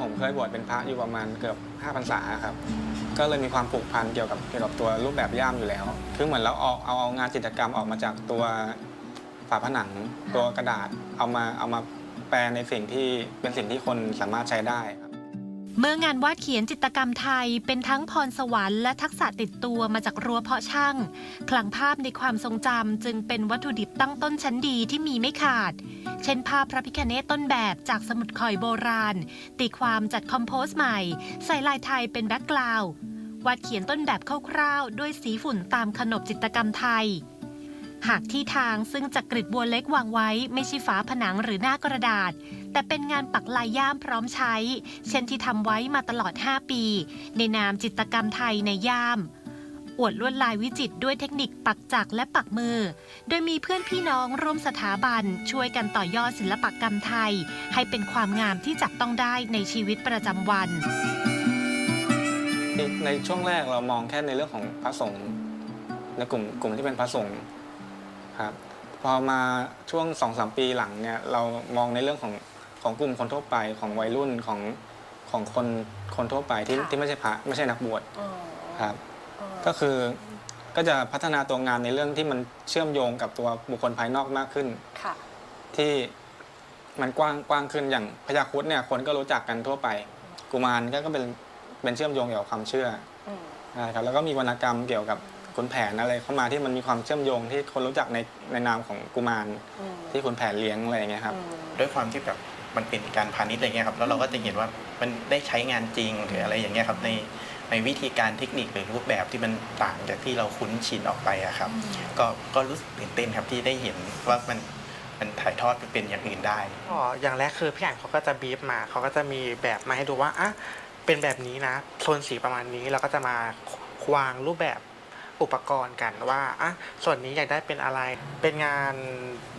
ผมเคยบวชเป็นพระอยู่ประมาณเกือบ5พรรษาครับ ก็เลยมีความผูกพันเกี่ยวกับเกี่ยวกับตัวรูปแบบย่ามอยู่แล้ว คือเหมือนเราเอาเอาเอางานจิตรกรรมออกมาจากตัวฝาผนัง ตัวกระดาษเอามาเอามาแปลในสิ่งที่เป็นสิ่งที่คนสามารถใช้ได้ เมื่องานวาดเขียนจิตรกรรมไทยเป็นทั้งพรสวรรค์และทักษะติดตัวมาจากรั้วเพาะช่าง คลังภาพในความทรงจำจึงเป็นวัตถุดิบตั้งต้นชั้นดีที่มีไม่ขาด เช่นภาพพระพิคเนตต้นแบบจากสมุดข่อยโบราณ ตีความจัดคอมโพสใหม่ ใส่ลายไทยเป็นแบ็กกราวด์วาดเขียนต้นแบบคร่าวๆด้วยสีฝุ่นตามขนบจิตรกรรมไทย หากที่ทางซึ่งจักกริดบัวเล็กวางไว้ ไม่ใช่ฝาผนังหรือหน้ากระดาษ แต่เป็นงานปักลายย่ามพร้อมใช้ เช่นที่ทำไว้มาตลอด 5 ปี ในนามจิตกรรมไทยในย่าม อวดลวดลายวิจิตรด้วยเทคนิคปักจักรและปักมือ โดยมีเพื่อนพี่น้องร่วมสถาบัน ช่วยกันต่อยอดศิลปกรรมไทย ให้เป็นความงามที่จับต้องได้ในชีวิตประจำวัน ในช่วงแรกเรามองแค่ในเรื่องของพระสงฆ์ในกลุ่มกลุ่มที่เป็นพระสงฆ์ ครับพอมาช่วงสองสามปีหลังเนี่ยเรามองในเรื่องของของกลุ่มคนทั่วไปของวัยรุ่นของของคนคนทั่วไปที่ค่ะที่ไม่ใช่พระไม่ใช่นักบวชอ๋อครับอ๋อก็คือก็จะพัฒนาตัวงานในเรื่องที่มันเชื่อมโยงกับตัวบุคคลภายนอกมากขึ้นค่ะที่มันกว้างกว้างขึ้นอย่างพญาครุฑเนี่ยคนก็รู้จักกันทั่วไป กุมารก็ก็เป็นเป็นเชื่อมโยงเกี่ยวกับความเชื่ออืมนะครับแล้วก็มีวรรณกรรมเกี่ยวกับ ขุนแผนอะไรเข้ามาที่มันมีความเชื่อมโยงที่คนรู้จักในในนามของกุมารอืมที่ขุนแผนเลี้ยงอะไรอย่างเงี้ยครับ อืม ด้วยความที่แบบมันเป็นการพาณิชย์อะไรเงี้ยครับแล้วเราก็จะเห็นว่ามันได้ใช้งานจริงหรืออะไรอย่างเงี้ยครับในในวิธีการเทคนิคหรือรูปแบบที่มันต่างจากที่เราคุ้นชินออกไปอะครับ ก็ก็รู้สึกตื่นเต้นครับที่ได้เห็นว่ามันมันถ่ายทอดไปเป็นอย่างอื่นได้ ก็อย่างแรกคือพี่อ่านเขาก็จะบีฟมา เขาก็จะมีแบบมาให้ดูว่าอะเป็นแบบนี้นะโทนสีประมาณนี้เราก็จะมาวางรูปแบบ อุปกรณ์กันว่าอะส่วนนี้อยากได้เป็นอะไร เป็นงาน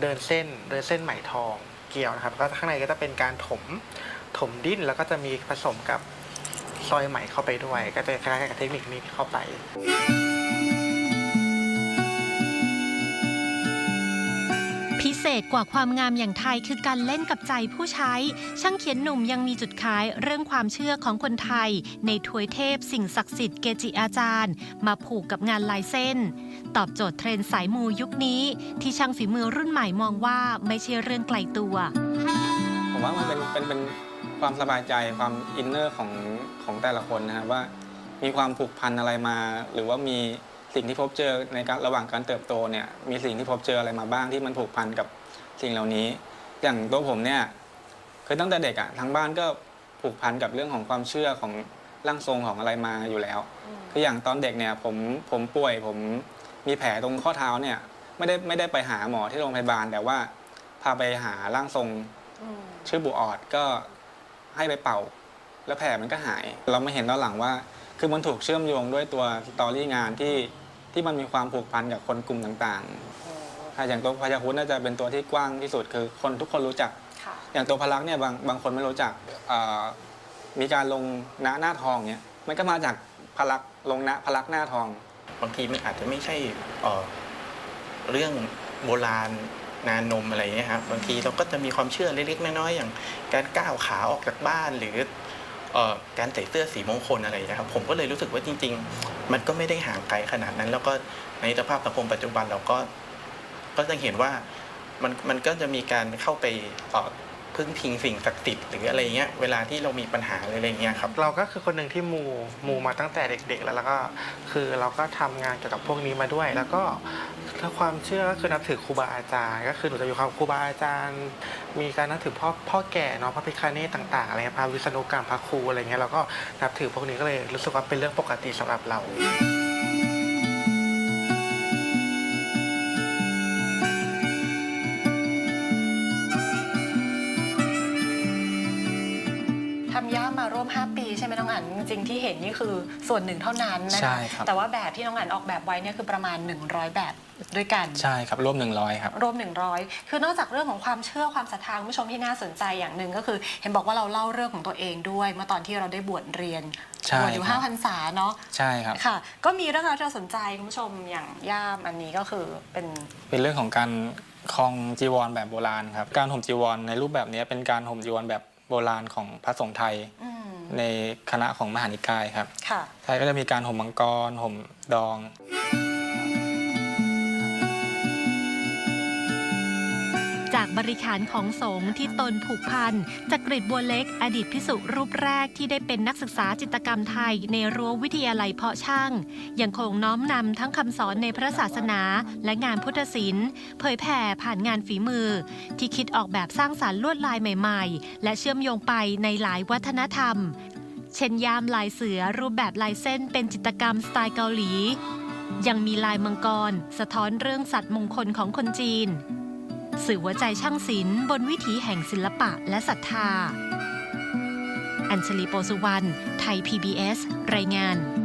เดินเส้นเดินเส้นไหมทองเกี่ยวนะครับ ก็ข้างในก็จะเป็นการถมถมดิ้นแล้วก็จะมีผสมกับซอยไหมเข้าไปด้วย ก็จะคล้ายๆกับเทคนิคนี้เข้าไป พิเศษกว่าความงามอย่างไทยคือการเล่นกับใจผู้ใช้ ช่างเขียนหนุ่มยังมีจุดขายเรื่องความเชื่อของคนไทย ในถวยเทพสิ่งศักดิ์สิทธิ์เกจิอาจารย์ มาผูกกับงานลายเส้น ตอบโจทย์เทรนด์สายมูยุคนี้ ที่ช่างฝีมือรุ่นใหม่มองว่าไม่ใช่เรื่องไกลตัว ผมว่ามันเป็นเป็นเป็นความสบายใจความอินเนอร์ของของแต่ละคนนะครับว่า มีความผูกพันอะไรมา หรือว่ามี สิ่งที่พบเจอในการระหว่างการเติบโตเนี่ยมีสิ่งที่พบเจออะไรมาบ้างที่มันผูกพันกับสิ่งเหล่านี้ อย่างตัวผมเนี่ยคือตั้งแต่เด็กอะทั้งบ้านก็ผูกพันกับเรื่องของความเชื่อของร่างทรงของอะไรมาอยู่แล้ว คืออย่างตอนเด็กเนี่ยผมผมป่วยผมมีแผลตรงข้อเท้าเนี่ยไม่ได้ไม่ได้ไปหาหมอที่โรงพยาบาล แต่ว่าพาไปหาร่างทรงอืมชื่อบูออดก็ให้ไปเป่า แล้วแผลมันก็หาย เราไม่เห็นตอนหลังว่า คือมันถูกเชื่อมโยงด้วยตัวสตอรี่งานที่ ที่มันมีความผูกพันกับคนกลุ่มต่างๆถ้าอย่างตัวพยาคุดน่าจะเป็นตัวที่กว้างที่สุดคือคนทุกคนรู้จักค่ะอย่างตัวพลักษณ์เนี่ยบางบางคนไม่รู้จักเอ่อมีการลงหน้าหน้าทองเนี่ยมันก็มาจากพลักษณ์ลงหน้าพลักษณ์หน้าทอง บางทีมันอาจจะไม่ใช่เอ่อเรื่องโบราณนานนมอะไรอย่างเงี้ยครับบางทีเราก็จะมีความเชื่อเล็กๆน้อยๆอย่างการก้าวขาออกจากบ้านหรือเอ่อ การใส่เสื้อสีมงคลอะไรอย่างนี้ครับผมก็เลยรู้สึกว่าจริง ๆ มันก็ไม่ได้ห่างไกลขนาดนั้น แล้วก็ในสภาพสังคมปัจจุบันเราก็ก็จะเห็นว่ามันมันก็จะมีการเข้าไปต่อพึ่งพิงสิ่งศักดิ์สิทธิ์หรืออะไรเงี้ยเวลาที่เรามีปัญหาออะไรเงี้ยครับเราก็คือคนหนึ่งที่มูมูมาตั้งแต่เด็ก ๆ แล้วแล้วก็คือเราก็ทำงานเกี่ยวกับพวกนี้มาด้วย แล้วก็ถ้าความเชื่อก็คือนับถือครูบาอาจารย์ ก็คือหนูจะอยู่กับครูบาอาจารย์ มีการนับถือพ่อพ่อแก่เนาะพระพิฆเนศต่างๆอะไรเงี้ยพระวิษณุกรรมพระครูอะไรเงี้ยเราก็นับถือพวกนี้ก็เลยรู้สึกว่าเป็นเรื่องปกติสำหรับเรา ทำย่ามาร่วม5ป ไหมน้องอันจริงๆที่เห็นนี่คือส่วนหนึ่งเท่านั้นนะใช่คะครับ แต่ว่าแบบที่น้องอันออกแบบไว้เนี่ยคือประมาณ 100 แบบด้วยกัน ใช่ครับร่วมหนึ่งร้อยครับ รวม 100 คือนอกจากเรื่องของความเชื่อความศรัทธาคุณผู้ชมที่น่าสนใจอย่างหนึ่งก็คือ เห็นบอกว่าเราเล่าเรื่องของตัวเองด้วย เมื่อตอนที่เราได้บวชเรียนใช่บวชอยู่ครับ5พรรษาเนาะใช่ครับ ค่ะ ก็มีเรื่องราวที่เราสนใจคุณผู้ชมอย่างย่ามอันนี้ก็คือเป็นเป็นเรื่องของการคลองจีวรแบบโบราณครับ การห่มจีวรในรูปแบบนี้เป็นการห่มจีวรแบบโบราณของพระสงฆ์ไทย อืม ในคณะของมหานิกายครับค่ะใช่ก็จะมีการห่มมังกรห่มดอง จากบริขารของสงฆ์ที่ตนผูกพันจากกริดบัวเล็ก อดีตพิสุรูปแรกที่ได้เป็นนักศึกษาจิตรกรรมไทยในรั้ววิทยาลัยเพาะช่าง ยังคงน้อมนำทั้งคำสอนในพระศาสนา และงานพุทธศิลป์เผยแผ่ผ่านงานฝีมือ ที่คิดออกแบบสร้างสารรค์ลวดลายใหม่ๆ และเชื่อมโยงไปในหลายวัฒนธรรม เช่นยามลายเสือรูปแบบลายเส้นเป็นจิตรกรรมสไตล์เกาหลี ยังมีลายมังกร สะท้อนเรื่องสัตว์มงคลของคนจีน สื่อหัวใจช่างศิลป์บนวิถีแห่งศิลปะและศรัทธา อัญชลีโปสุวรรณ ไทย PBS รายงาน